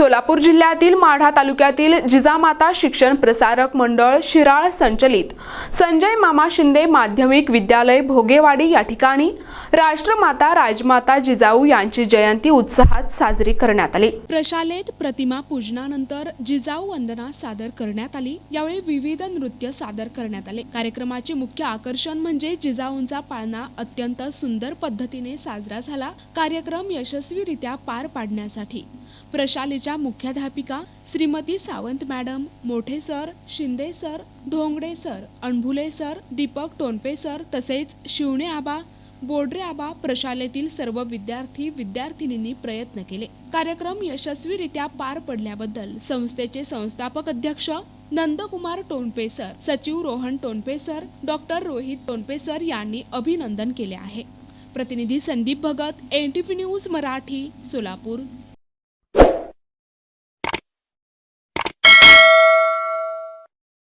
सोलापूर जिल्ह्यातील माढा तालुक्यातील जिजामाता शिक्षण प्रसारक मंडळ शिराळ संचलित. संजय मामा शिंदे माध्यमिक विद्यालय भोगेवाडी या ठिकाणी राष्ट्रमाता राजमाता जिजाऊ यांची जयंती उत्साहात साजरी करण्यात आली. प्रशालेत प्रतिमा पूजनानंतर जिजाऊ वंदना सादर करण्यात आली. यावेळी विविध नृत्य सादर करण्यात आले. कार्यक्रमाचे मुख्य आकर्षण म्हणजे जिजाऊंचा पाळणा अत्यंत सुंदर पद्धतीने साजरा झाला. कार्यक्रम यशस्वीरित्या पार पाडण्यासाठी प्रशालेच्या मुख्याध्यापिका Shrimati Sawant madam Mothe sir Shinde sir Dhongade sir Anbhule sir Deepak Tonpe sir तसेच शिवणे आबा बोडरे आबा प्रशालेतील सर्व विद्यार्थी विद्यार्थिनींनी प्रयत्न केले. कार्यक्रम यशस्वीरित्या पार पडल्याबद्दल संस्थेचे संस्थापक अध्यक्ष नंदकुमार टोनपे सर सचिव Rohan Tonpe sir doctor Rohit Tonpe sir यांनी अभिनंदन केले आहे. प्रतिनिधी Sandeep Bhagat N T news Marathi Solapur.